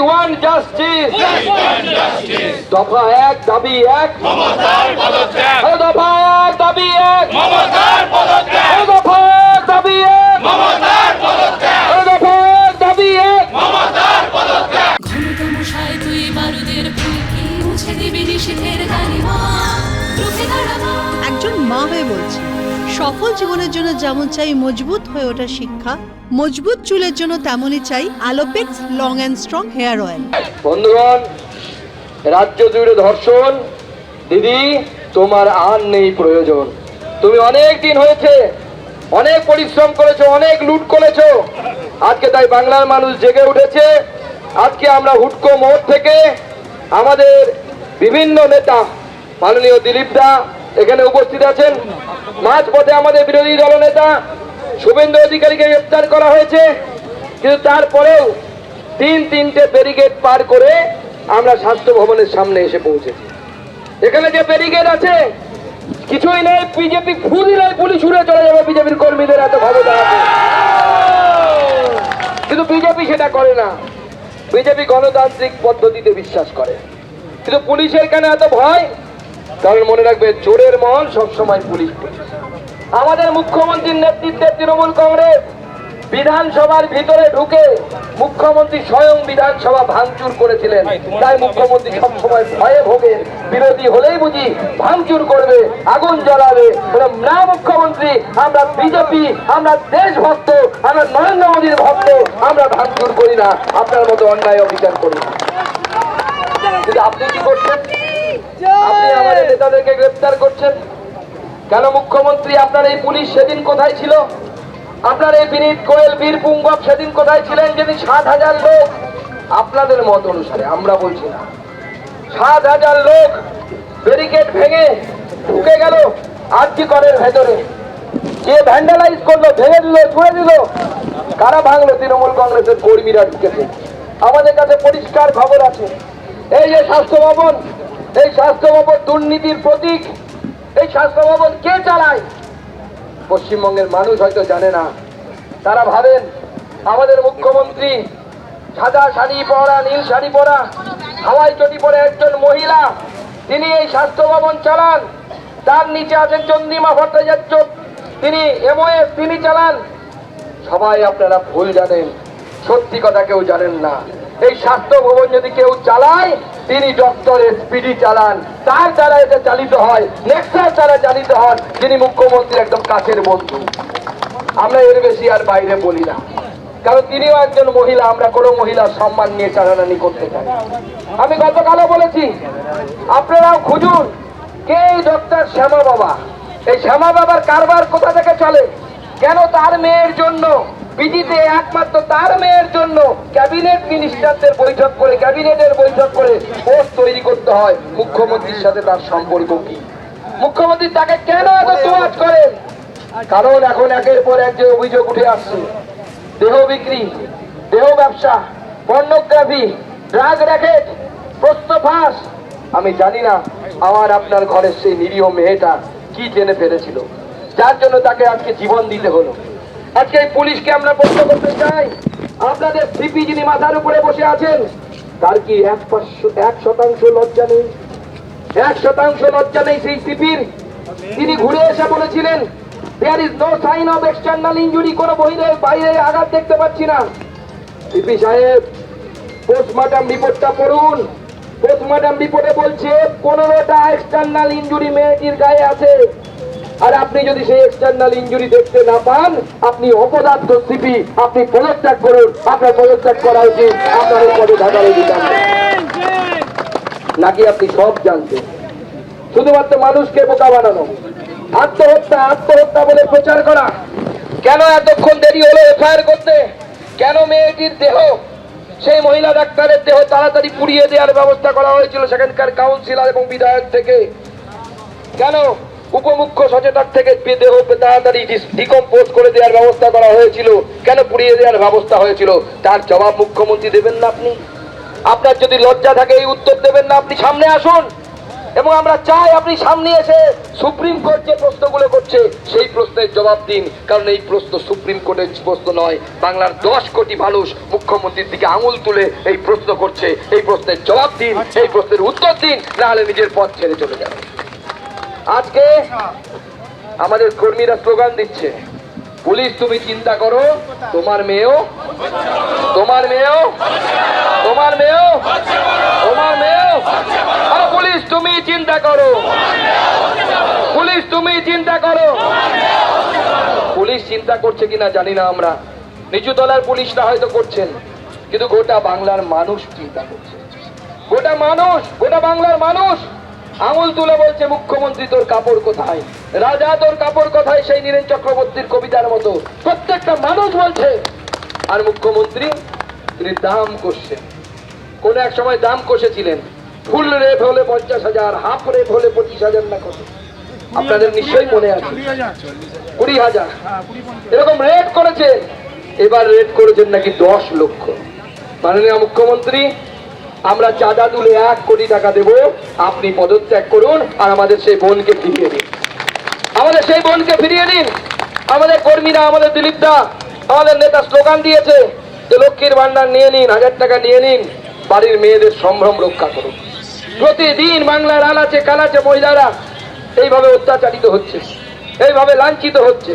Want justice দফা এক দাবি এক দফা এক দাবি এক দফা এক দাবি এক দফা এক দাবি এক মমতার পদত্যাগ তুই বারুদের ফুলকি মুছে দিবি নিষেধের মা হয়ে বলছি, সফল জীবনের জন্য যেমন চাই মজবুত হয়ে ওঠা শিক্ষা, মজবুত চুলের জন্য তেমনই চাই Alopex long and strong hair oil. বন্ধুগণ, রাজ্য জুড়ে ধর্ষণ, দিদি, তোমার আর নেই প্রয়োজন। তুমি অনেক দিন হয়েছে, অনেক পরিশ্রম করেছ, অনেক লুট করেছ। আজকে তাই বাংলার মানুষ জেগে উঠেছে। আজকে আমরা হুটকো মোড় থেকে আমাদের বিভিন্ন নেতা, মাননীয় দিলীপ দা এখানে উপস্থিত আছেন মাঝপথে আমাদের বিরোধী দলনেতা শুভেন্দু অধিকারীকে গ্রেপ্তার করা হয়েছে। কিন্তু তারপরেও তিন তিনটে ব্যারিকেড পার করে আমরা স্বাস্থ্য ভবনের সামনে এসে পৌঁছেছি। এখানে যে ব্যারিকেড আছে, কিছুই নেই, বিজেপি ফু দিলেই পুলিশ উড়ে চলে যাবে, বিজেপির কর্মীদের এত ক্ষমতা আছে। কিন্তু বিজেপি সেটা করে না। বিজেপি গণতান্ত্রিক পদ্ধতিতে বিশ্বাস করে। কিন্তু পুলিশের কেন এত ভয়? কারণ মনে রাখবে চোরের মহল সবসময় পুলিশ আমাদের মুখ্যমন্ত্রীর নেতৃত্বে তৃণমূল কংগ্রেস বিধানসভার ভিতরে ঢুকে মুখ্যমন্ত্রী স্বয়ং বিধানসভা ভাঙচুর করেছিলেন। তাই মুখ্যমন্ত্রী সবসময় ভয়ে ভোগে বিরোধী হলেই বুঝি ভাঙচুর করবে আগুন জ্বালাবে। না মুখ্যমন্ত্রী আমরা বিজেপি আমরা দেশভক্ত আমরা নরেন্দ্র মোদীর ভক্ত আমরা ভাঙচুর করি না। আপনার মতো অন্যায় অবিচার করি না। কিন্তু আপনি কি করছেন? আপনি আমাদের নেতাদেরকে গ্রেপ্তার করছেন। কেন মুখ্যমন্ত্রী, আপনার এই পুলিশ সেদিন কোথায় ছিল? আপনার এই বিনীত কোয়েল বীর পুঙ্গব সেদিন কোথায় ছিলেন? যেদিন সাত হাজার লোক আপনাদের মত অনুসারে, আমরা বলছি না। সাত হাজার লোক ব্যারিকেড ভেঙে ঢুকে গেল। আজকে করের ভেতরে? কে ভ্যান্ডালাইজ করল, ভেঙে দিল, ছুঁড়ে দিল? কারা ভাঙলো? তৃণমূল কংগ্রেসের কর্মীরা ঢুকেছে। আমাদের কাছে পরিষ্কার খবর আছে। এই যে স্বাস্থ্য ভবন এই স্বাস্থ্য ভবন দুর্নীতির প্রতীক। এই স্বাস্থ্য ভবন কে চালায়? পশ্চিমবঙ্গের মানুষ হয়তো জানে না। তারা ভাবেন, আমাদের মুখ্যমন্ত্রী সাদা শাড়ি পরা, নীল শাড়ি পরা, হাওয়াই চটি পরে একজন মহিলা, তিনি এই স্বাস্থ্য ভবন চালান। তার নিচে আছেন চন্দ্রিমা ভট্টাচার্য। তিনি এমওএস তিনি চালান। সবাই আপনারা ভুল জানেন। সত্যি কথা কেউ জানেন না। এই স্বাস্থ্য ভবন যদি কেউ চালায় তিনি ডক্টর এসপিডি চালান। তার দ্বারা এটা চালিত হয়। নেক্সার দ্বারা চালিত হন। যিনি মুখ্যমন্ত্রীর একদম কাছের বন্ধু। আমরা এর বেশি আর বাইরে বলি না। কারণ তিনিও একজন মহিলা। আমরা কোনো মহিলার সম্মান নিয়ে টানাটানি করতে চাই আমি গতকালও বলেছি, আপনারাও খুঁজুন কে ডক্টর শ্যামা বাবা এই শ্যামা বাবার কারবার কোথা থেকে চলে? কেন তার মেয়ের জন্য পিজিতে একমাত্র তার মেয়ের জন্য ক্যাবিনেট মিনিস্টারদের বৈঠক করে, ক্যাবিনেটের বৈঠক করে পোস্ট তৈরি করতে হয়। মুখ্যমন্ত্রীর সাথে তার সম্পর্ক কি? মুখ্যমন্ত্রী তাকে কেন এত তোয়াজ করেন? কারণ এখন একের পর এক যে অভিযোগ উঠে আসছে, দেহ বিক্রি, দেহ ব্যবসা, পর্নোগ্রাফি, ড্রাগ র্যাকেট, প্রশ্ন ফাঁস। আমি জানি না আমার আপনার ঘরের সেই নিরীহ মেয়েটা কি জেনে ফেলেছিল। যার জন্য তাকে আজকে জীবন দিতে হলো। আজকে এই পুলিশকে আমরা প্রশ্ন করতে চাই। আপনাদের সিপি যিনি মাথার উপরে বসে আছেন, তার কি এক এক শতাংশ লজ্জা নেই? এক শতাংশ লজ্জা নেই সেই সিপির? তিনি ঘুরে এসে বলেছিলেন there is no sign of external injury কোনো বহিরে বাইরে আঘাত দেখতে পাচ্ছি না। সিপি সাহেব পোস্টমর্টম রিপোর্টটা পড়ুন। পোস্টমর্টম রিপোর্টে বলছে, পনেরোটা এক্সটার্নাল ইঞ্জুরি মেয়েটির গায়ে আছে। আর আপনি যদি সেই এক্সটার্নাল ইঞ্জুরি দেখতে না পান, আপনি অপদার্থ সিপি, আপনি পদত্যাগ করুন। আপনার পদত্যাগ করা উচিত। আপনার পদে থাকার অধিকার নাকি আপনি সব জানতেন? শুধুমাত্র মানুষকে বোকা বানানো। আত্মহত্যা আত্মহত্যা বলে প্রচার করা। কেন এতক্ষণ দেরি হলো এফআইআর করতে? কেন মেয়েটির দেহ? সেই মহিলা ডাক্তারের দেহ তাড়াতাড়ি পুড়িয়ে দেওয়ার ব্যবস্থা করা হয়েছিল সেখানকার কাউন্সিলর এবং বিধায়ক থেকে। কেন উপমুখ্য সচেতক থেকে দেহ তাড়াতাড়ি ডিকম্পোজ করে দেওয়ার ব্যবস্থা করা হয়েছিল। কেন পুড়িয়ে দেওয়ার ব্যবস্থা হয়েছিল? তার জবাব মুখ্যমন্ত্রী দেবেন না আপনি। আপনার যদি লজ্জা থাকে এই উত্তর দেবেন না। আপনি সামনে আসুন। এবং আমরা চাই আপনি সামনে এসে সুপ্রিম কোর্ট যে প্রশ্নগুলো করছে সেই প্রশ্নের জবাব দিন। কারণ এই প্রশ্ন সুপ্রিম কোর্টের প্রশ্ন নয়। বাংলার দশ কোটি মানুষ মুখ্যমন্ত্রীর দিকে আঙুল তুলে এই প্রশ্ন করছে। এই প্রশ্নের জবাব দিন এই প্রশ্নের উত্তর দিন। না হলে নিজের পথ ছেড়ে চলে যাবে। আজকে আমাদের কর্মীরা স্লোগান দিচ্ছে। পুলিশ, তুমি চিন্তা করো, তোমার মেয়েও তোমার মেয়েও তোমার মেয়েও তোমার মেয়েও। পুলিশ, তুমি চিন্তা করো। পুলিশ, তুমি চিন্তা করো। পুলিশ চিন্তা করছে কিনা জানি না আমরা। নিচু তলার পুলিশরা হয়তো করছেন, কিন্তু গোটা বাংলার মানুষ চিন্তা করছে। গোটা মানুষ, গোটা বাংলার মানুষ। আঙুল তুলে বলছে, মুখ্যমন্ত্রী, তোর কাপড় কোথায়? রাজা, তোর কাপড় কোথায়? সেই নীরেন চক্রবর্তীর কবিতার মতো। প্রত্যেকটা মানুষ বলছে, আর মুখ্যমন্ত্রী, তিনি দাম কষছেন। কোন এক সময় দাম কষেছিলেন। ফুল রেট হলে পঞ্চাশ হাজার, হাফ রেট হলে পঁচিশ হাজার না কত? আপনাদের নিশ্চয়ই মনে আছে। কুড়ি হাজার। এরকম রেট করেছে এবার রেট করেছেন নাকি দশ লক্ষ। মাননীয় মুখ্যমন্ত্রী আমরা চাঁদা তুলে এক কোটি টাকা দেব। আপনি পদত্যাগ করুন আর আমাদের সেই বোনকে ফিরিয়ে দিন। আমাদের সেই বোনকে ফিরিয়ে দিন। আমাদের কর্মীরা, আমাদের দিলীপ দা আমাদের নেতা স্লোগান দিয়েছে যে, লক্ষ্মীর ভান্ডার নিয়ে নিন, হাজার টাকা নিয়ে নিন, বাড়ির মেয়েদের সম্ভ্রম রক্ষা করুন। প্রতিদিন বাংলার আনাচে কানাচে মহিলারা এইভাবে অত্যাচারিত হচ্ছে, এইভাবে লাঞ্ছিত হচ্ছে।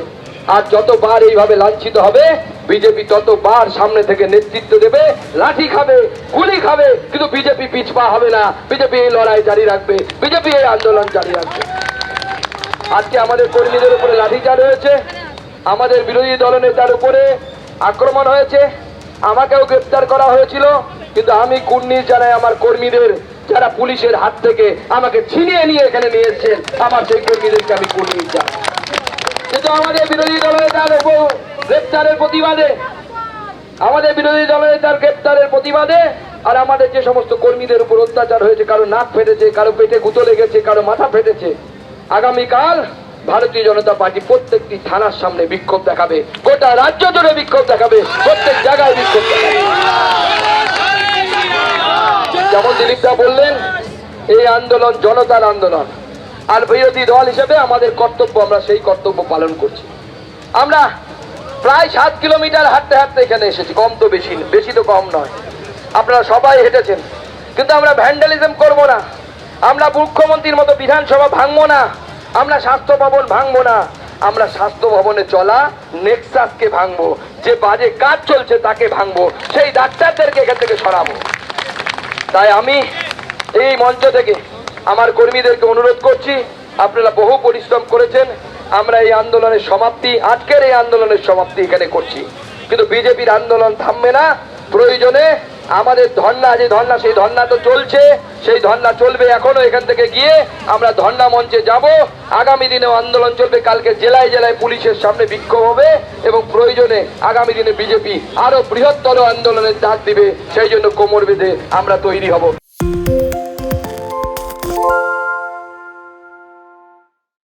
আর যতবার এইভাবে লাঞ্ছিত হবে বিজেপি ততবার সামনে থেকে নেতৃত্ব দেবে, লাঠি খাবে, গুলি খাবে, কিন্তু বিজেপি পিছপা হবে না। বিজেপি এই লড়াই জারি রাখবে, বিজেপি এই আন্দোলন জারি রাখবে। আজকে আমাদের কর্মীদের উপরে লাঠিচার্জ হয়েছে, আমাদের বিরোধী দলনেতার উপরে আক্রমণ হয়েছে। আমাকেও গ্রেপ্তার করা হয়েছিল, কিন্তু আমি কুর্নিশ জানাই আমার কর্মীদের, যারা পুলিশের হাত থেকে আমাকে ছিনিয়ে নিয়ে এখানে নিয়ে এসেছেন, আমার সেই কর্মীদেরকে আমি কুর্নিশ জানাই। কিন্তু আমাদের বিরোধী দলনেতার উপর গ্রেপ্তারের প্রতিবাদে, আমাদের বিরোধী দলনেতার গ্রেপ্তারের প্রতিবাদে, আর আমাদের যে সমস্ত কর্মীদের উপর অত্যাচার হয়েছে, কারও নাক ফেটেছে, কারও পেটে গুঁতো লেগেছে, কারও মাথা ফেটেছে, আগামীকাল ভারতীয় জনতা পার্টি প্রত্যেকটি থানার সামনে বিক্ষোভ দেখাবে, গোটা রাজ্য জুড়ে বিক্ষোভ দেখাবে, প্রত্যেক জায়গায় বিক্ষোভ দেখাবে। যেমন দিলীপ দা বললেন, এই আন্দোলন জনতার আন্দোলন, আর বিরোধী দল হিসেবে আমাদের কর্তব্য, আমরা সেই কর্তব্য পালন করছি। আমরা প্রায় সাত কিলোমিটার হাঁটতে হাঁটতে এখানে এসেছি। কম তো বেশি বেশি তো কম নয়। আপনারা সবাই হেঁটেছেন। কিন্তু আমরা ভ্যান্ডালিজম করব না। আমরা মুখ্যমন্ত্রীর মতো বিধানসভা ভাঙবো না। আমরা স্বাস্থ্য ভবন ভাঙবো না। আমরা স্বাস্থ্য ভবনে চলা নেক্সাসকে ভাঙবো। যে বাজে কাজ চলছে তাকে ভাঙবো। সেই ডাক্তারদেরকে এখান থেকে সরাবো। তাই আমি এই মঞ্চ থেকে আমার কর্মীদেরকে অনুরোধ করছি, আপনারা বহু পরিশ্রম করেছেন। আমরা এই আন্দোলনের সমাপ্তি, আজকের এই আন্দোলনের সমাপ্তি এখানে করছি। কিন্তু বিজেপির আন্দোলন থামবে না, প্রয়োজনে আমাদের ধর্না যে ধর্না সেই ধর্না তো চলছে, সেই ধর্না চলবে এখনও এখান থেকে গিয়ে আমরা ধর্না মঞ্চে যাব। আগামী দিনেও আন্দোলন চলবে, কালকে জেলায় জেলায় পুলিশের সামনে বিক্ষোভ হবে এবং প্রয়োজনে আগামী দিনে বিজেপি আরও বৃহত্তর আন্দোলনের ডাক দিবে, সেই জন্য কোমর বেঁধে আমরা তৈরি হব।